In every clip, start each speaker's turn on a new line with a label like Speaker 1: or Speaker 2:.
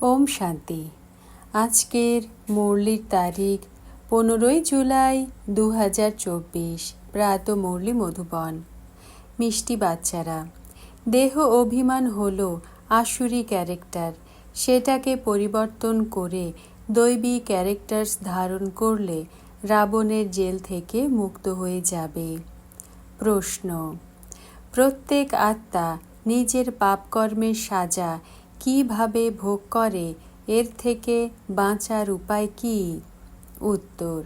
Speaker 1: ওম শান্তি। আজকের মুরলির তারিখ পনেরোই জুলাই দু হাজার চব্বিশ। প্রাত মুরলি মধুবন। মিষ্টি বাচ্চারা, দেহ অভিমান হল আসুরি ক্যারেক্টার। সেটাকে পরিবর্তন করে দৈবী ক্যারেক্টার্স ধারণ করলে রাবণের জেল থেকে মুক্ত হয়ে যাবে। প্রশ্ন, প্রত্যেক আত্মা নিজের পাপকর্মের সাজা কীভাবে ভোগ করে, এর থেকে বাঁচার উপায় কি? উত্তর,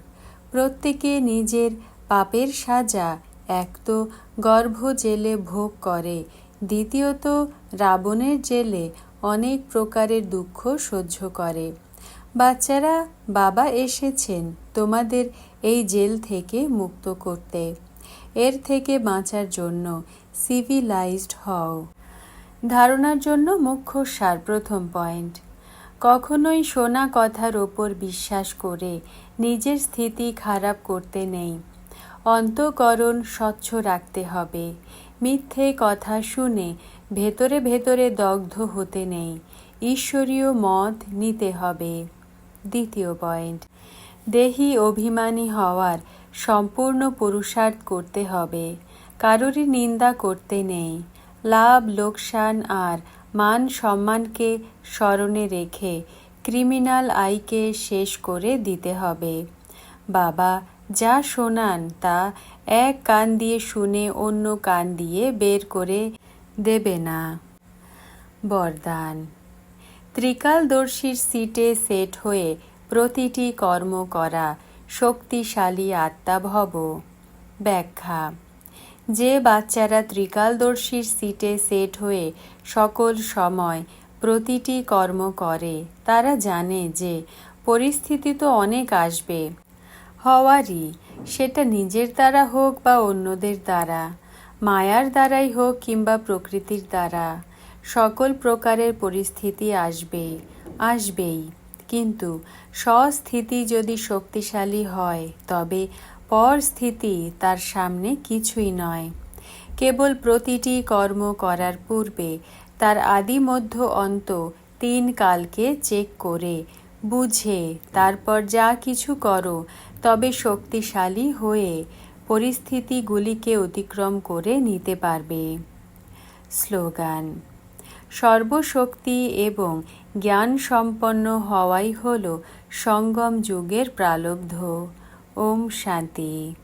Speaker 1: প্রত্যেকে নিজের পাপের সাজা, এক তো গর্ভ জেলে ভোগ করে, দ্বিতীয়ত রাবণের জেলে অনেক প্রকারের দুঃখ সহ্য করে। বাচ্চারা, বাবা এসেছেন তোমাদের এই জেল থেকে মুক্ত করতে। এর থেকে বাঁচার জন্য সিভিলাইজড হও। ধারণার জন্য মুখ্য সার প্রথম পয়েন্ট। কখনোই শোনা কথার ওপর বিশ্বাস করে নিজের স্থিতি খারাপ করতে নেই। অন্তকরণ স্বচ্ছ রাখতে হবে। মিথ্যে কথা শুনে ভেতরে ভেতরে দগ্ধ হতে নেই। ঈশ্বরীয় মত নিতে হবে। দ্বিতীয় পয়েন্ট, দেহি অভিমানী হওয়ার সম্পূর্ণ পুরুষার্থ করতে হবে। কারোরই নিন্দা করতে নেই। লাভ, লোকসান আর মান সম্মানকে স্মরণে রেখে ক্রিমিনাল আইকে শেষ করে দিতে হবে। বাবা, যা শোনান তা এক কান দিয়ে শুনে অন্য কান দিয়ে বের করে দেবে না। বরদান। ত্রিকালদর্শীর সিটে সেট হয়ে প্রতিটি কর্ম করা শক্তিশালী আত্মা ভব ব্যাখ্যা যে বাচ্চারা ত্রিকালদর্শীর সিটে সেট হয়ে সকল সময় প্রতিটি কর্ম করে, তারা জানে যে পরিস্থিতি তো অনেক আসবে। হওয়ারই, সেটা নিজের দ্বারা হোক বা অন্যদের দ্বারা, মায়ার দ্বারাই হোক কিংবা প্রকৃতির দ্বারা, সকল প্রকারের পরিস্থিতি আসবে, আসবেই। কিন্তু স্বস্থিতি যদি শক্তিশালী হয়, তবে পরস্থিতি তার সামনে কিছুই নয়। কেবল প্রতিটি কর্ম করার পূর্বে তার আদি মধ্য অন্ত তিন কালকে চেক করে, বুঝে, তারপর যা কিছু করো, তবে শক্তিশালী হয়ে পরিস্থিতিগুলিকে অতিক্রম করে নিতে পারবে। স্লোগান, সর্বশক্তি এবং জ্ঞান সম্পন্ন হওয়াই হল সঙ্গম যুগের প্রালব্ধ। ওম শান্তি।